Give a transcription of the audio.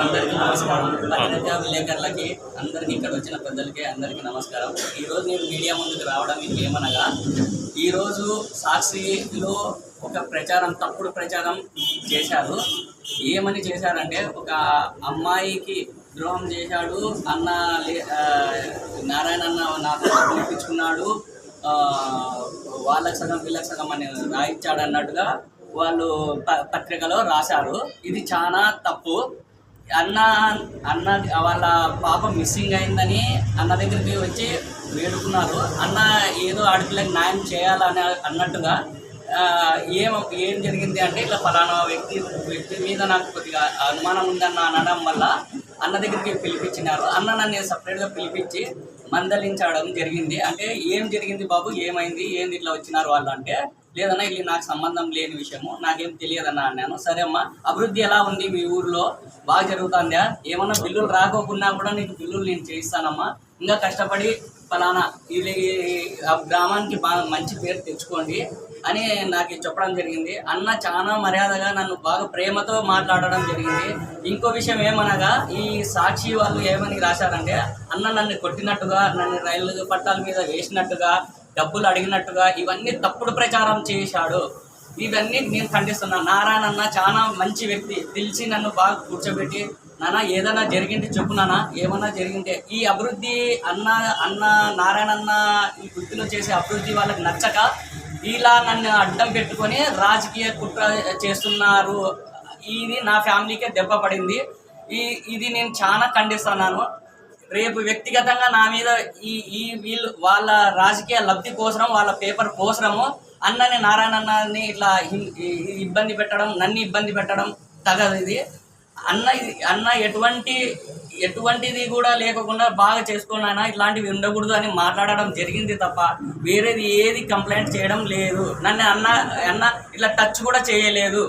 అందరికీ నమస్కారం. పత్రికా విలేకరులకి అందరికి ఇక్కడ వచ్చిన పెద్దలకి అందరికీ నమస్కారం. ఈరోజు నేను మీడియా ముందుకు రావడం ఏమనగా ఈరోజు సాక్షిలో ఒక ప్రచారం తప్పుడు ప్రచారం చేశారు. ఏమని చేశారంటే ఒక అమ్మాయికి ద్రోహం చేశాడు అన్న లే- నారాయణ అన్న నాకు డబ్బులు వాళ్ళకి సగం వీళ్ళకి సగం అని రాయించాడు అన్నట్టుగా వాళ్ళు ప- పత్రికలో రాశారు. ఇది చాలా తప్పు. అన్న అన్న వాళ్ళ పాప మిస్సింగ్ అయిందని అన్న దగ్గరికి వచ్చి వేడుకున్నారు. అన్న ఏదో ఆడపిల్లకి న్యాయం చేయాలని అన్నట్టుగా ఏం ఏం జరిగింది అంటే ఇట్లా ఫలానా వ్యక్తి వ్యక్తి మీద నాకు కొద్దిగా అనుమానం ఉందన్న అనడం వల్ల అన్న దగ్గరికి పిలిపించినారు. అన్న నన్ను సపరేట్గా పిలిపించి మందలించడం జరిగింది. అంటే ఏం జరిగింది బాబు? ఏమైంది? ఏంది ఇట్లా వచ్చినారు వాళ్ళు అంటే లేదన్నా ఇది నాకు సంబంధం లేని విషయము నాకేం తెలియదన్నా అన్నాను. సరే అమ్మా అభివృద్ధి ఎలా ఉంది మీ ఊర్లో? బాగా జరుగుతుందా? ఏమన్నా బిల్లులు రాకోకున్నా కూడా నీకు బిల్లులు నేను చేయిస్తానమ్మా. ఇంకా కష్టపడి ఫలానా ఇది ఆ గ్రామానికి బాగా మంచి పేరు తెచ్చుకోండి అని నాకు చెప్పడం జరిగింది. అన్న చాలా మర్యాదగా నన్ను బాగా ప్రేమతో మాట్లాడడం జరిగింది. ఇంకో విషయం ఏమనగా ఈ సాక్షి వాళ్ళు ఏమని రాశారంటే అన్న నన్ను కొట్టినట్టుగా నన్ను రైలు పట్టాల మీద వేసినట్టుగా డబ్బులు అడిగినట్టుగా ఇవన్నీ తప్పుడు ప్రచారం చేశాడు. ఇవన్నీ నేను ఖండిస్తున్నాను. నారాయణ అన్న చాలా మంచి వ్యక్తి. పిలిచి నన్ను బాగా కూర్చోబెట్టి నాన్న ఏదైనా జరిగింది చెప్పు నాన్న ఏమన్నా జరిగింటే. ఈ అభివృద్ధి అన్న అన్న నారాయణ అన్న ఈ వృత్తిలో చేసే అభివృద్ధి వాళ్ళకి నచ్చక ఇలా నన్ను అడ్డం పెట్టుకొని రాజకీయ కుట్ర చేస్తున్నారు. ఇది నా ఫ్యామిలీకే దెబ్బ పడింది. ఈ ఇది నేను చాలా ఖండిస్తున్నాను. రేపు వ్యక్తిగతంగా నా మీద ఈ ఈ వీళ్ళు వాళ్ళ రాజకీయ లబ్ధి కోసరం వాళ్ళ పేపర్ కోసరము అన్నని నారాయణ అన్నని ఇట్లా ఇబ్బంది పెట్టడం నన్ను ఇబ్బంది పెట్టడం తగదు ఇది. అన్న అన్న ఎటువంటి ఎటువంటిది కూడా లేకుండా బాగా చేసుకున్నానా ఇట్లాంటివి ఉండకూడదు అని మాట్లాడడం జరిగింది తప్ప వేరేది ఏది కంప్లైంట్ చేయడం లేదు. నన్ను అన్న అన్న ఇట్లా టచ్ కూడా చేయలేదు.